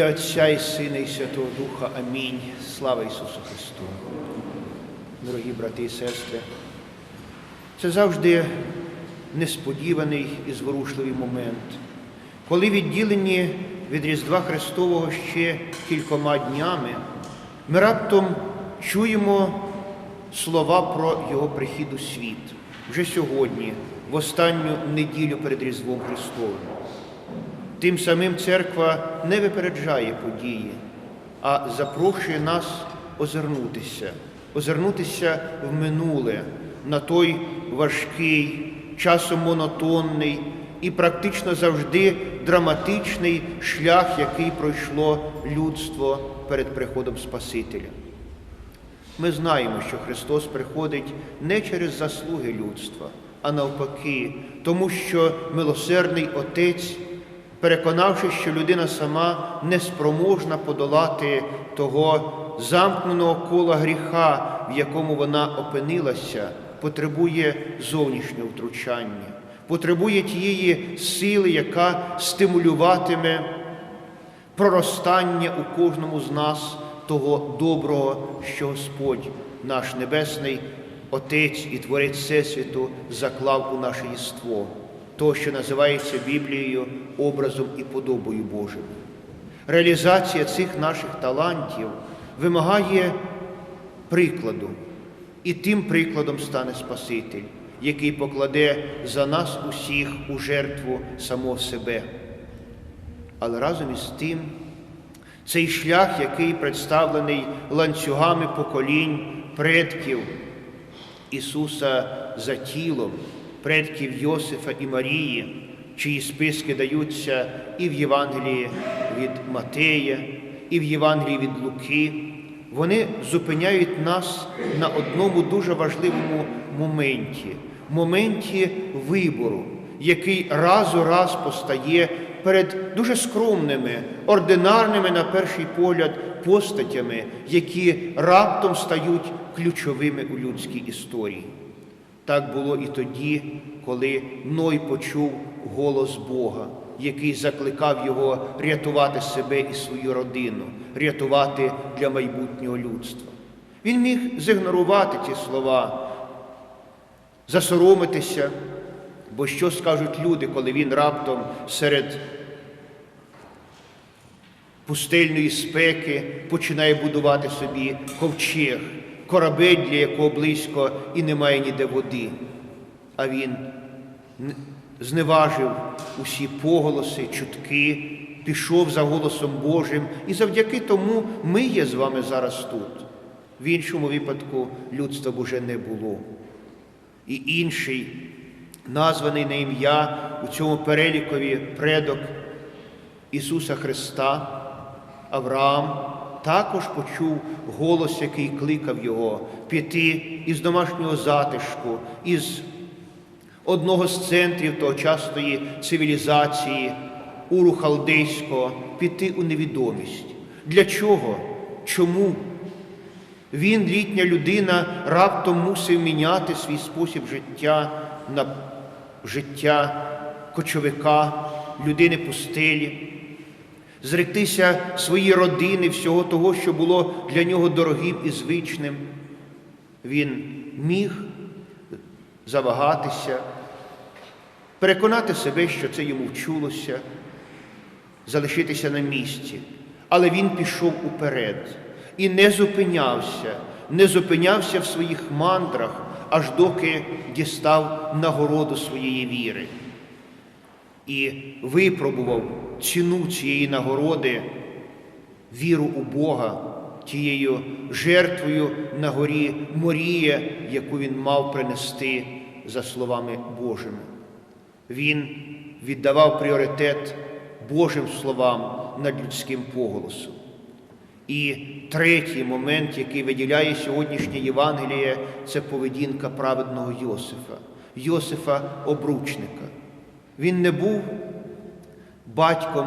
ім'я Отця і Сина, і Святого Духа. Амінь. Слава Ісусу Христу. Дорогі брати і сестри, це завжди несподіваний і зворушливий момент, коли відділені від Різдва Христового ще кількома днями, ми раптом чуємо слова про Його прихід у світ вже сьогодні, в останню неділю перед Різдвом Христовим. Тим самим церква не випереджає події, а запрошує нас озирнутися, озирнутися в минуле на той важкий, часом монотонний і практично завжди драматичний шлях, який пройшло людство перед приходом Спасителя. Ми знаємо, що Христос приходить не через заслуги людства, а навпаки, тому що милосердний Отець, переконавши, що людина сама не спроможна подолати того замкненого кола гріха, в якому вона опинилася, потребує зовнішнього втручання, потребує тієї сили, яка стимулюватиме проростання у кожному з нас того доброго, що Господь, наш Небесний Отець і Творець Всесвіту, заклав у наше єство, то, що називається Біблією образом і подобою Божою. Реалізація цих наших талантів вимагає прикладу, і тим прикладом стане Спаситель, який покладе за нас усіх у жертву самого себе. Але разом із тим, цей шлях, який представлений ланцюгами поколінь предків Ісуса за тілом, предків Йосифа і Марії, чиї списки даються і в Євангелії від Матея, і в Євангелії від Луки, вони зупиняють нас на одному дуже важливому моменті моменті вибору, який раз у раз постає перед дуже скромними, ординарними, на перший погляд, постатями, які раптом стають ключовими у людській історії. Так було і тоді, коли Ной почув голос Бога, який закликав його рятувати себе і свою родину, рятувати для майбутнього людства. Він міг зігнорувати ці слова, засоромитися, бо що скажуть люди, коли він раптом серед пустельної спеки починає будувати собі ковчег, корабель, для якого близько і немає ніде води. А він зневажив усі поголоси, чутки, пішов за голосом Божим, і завдяки тому ми є з вами зараз тут. В іншому випадку людства б уже не було. І інший, названий на ім'я у цьому перелікові предок Ісуса Христа, Авраам, також почув голос, який кликав його піти із домашнього затишку, із одного з центрів тогочасної цивілізації, уру халдейського, піти у невідомість. Для чого? Чому? Він, літня людина, раптом мусив міняти свій спосіб життя на життя кочовика, людини пустелі, зректися своєї родини, всього того, що було для нього дорогим і звичним. Він міг завагатися, переконати себе, що це йому вчулося, залишитися на місці. Але він пішов уперед і не зупинявся, не зупинявся в своїх мандрах, аж доки дістав нагороду своєї віри. І випробував ціну цієї нагороди, віру у Бога, тією жертвою на горі Морія, яку він мав принести за словами Божими. Він віддавав пріоритет Божим словам над людським поголосом. І третій момент, який виділяє сьогоднішнє Євангеліє, це поведінка праведного Йосифа, Йосифа обручника. Він не був батьком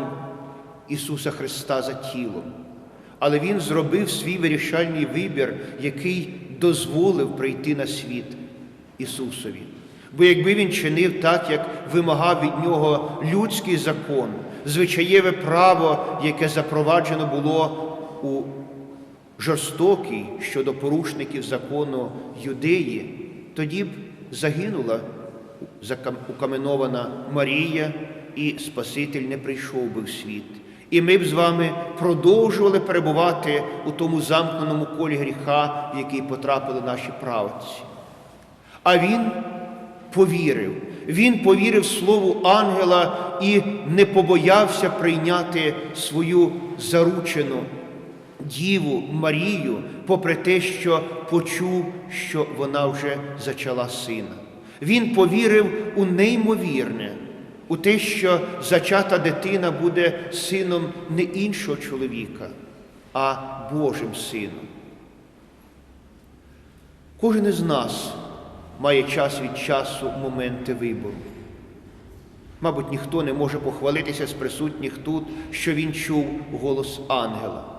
Ісуса Христа за тілом, але Він зробив свій вирішальний вибір, який дозволив прийти на світ Ісусові. Бо якби він чинив так, як вимагав від нього людський закон, звичаєве право, яке запроваджено було у жорстокій щодо порушників закону юдеї, тоді б загинула укаменована Марія, і Спаситель не прийшов би в світ. І ми б з вами продовжували перебувати у тому замкненому колі гріха, в який потрапили наші правці. А він повірив. Він повірив слову ангела і не побоявся прийняти свою заручену діву Марію, попри те, що почув, що вона вже зачала сина. Він повірив у неймовірне, у те, що зачата дитина буде сином не іншого чоловіка, а Божим сином. Кожен із нас має час від часу моменти вибору. Мабуть, ніхто не може похвалитися з присутніх тут, що він чув голос ангела.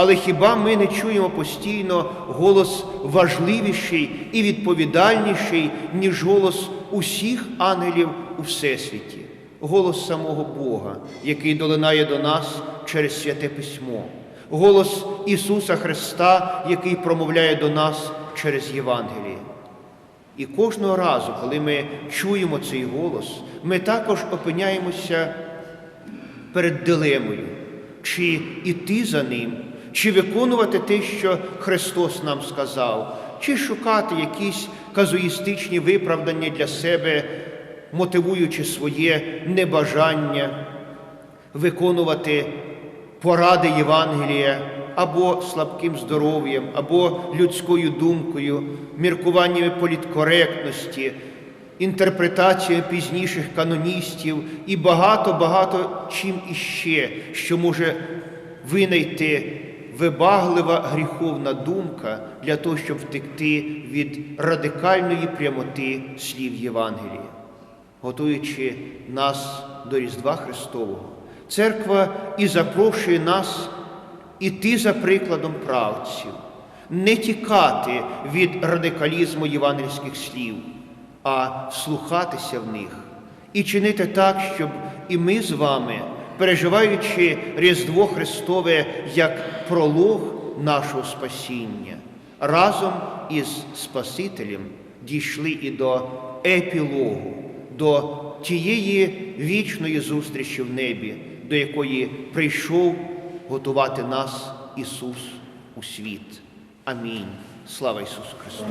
Але хіба ми не чуємо постійно голос важливіший і відповідальніший, ніж голос усіх ангелів у Всесвіті, голос самого Бога, який долинає до нас через святе письмо, голос Ісуса Христа, який промовляє до нас через Євангеліє. І кожного разу, коли ми чуємо цей голос, ми також опиняємося перед дилемою, чи іти за ним, чи виконувати те, що Христос нам сказав, чи шукати якісь казуїстичні виправдання для себе, мотивуючи своє небажання виконувати поради Євангелія або слабким здоров'ям, або людською думкою, міркуваннями політкоректності, інтерпретацією пізніших каноністів і багато-багато чим іще, що може винайти вибаглива гріховна думка для того, щоб втекти від радикальної прямоти слів Євангелія. Готуючи нас до Різдва Христового, церква і запрошує нас іти за прикладом правців, не тікати від радикалізму євангельських слів, а слухатися в них і чинити так, щоб і ми з вами, переживаючи Різдво Христове як пролог нашого спасіння, разом із Спасителем дійшли і до епілогу, до тієї вічної зустрічі в небі, до якої прийшов готувати нас Ісус у світ. Амінь. Слава Ісусу Христу!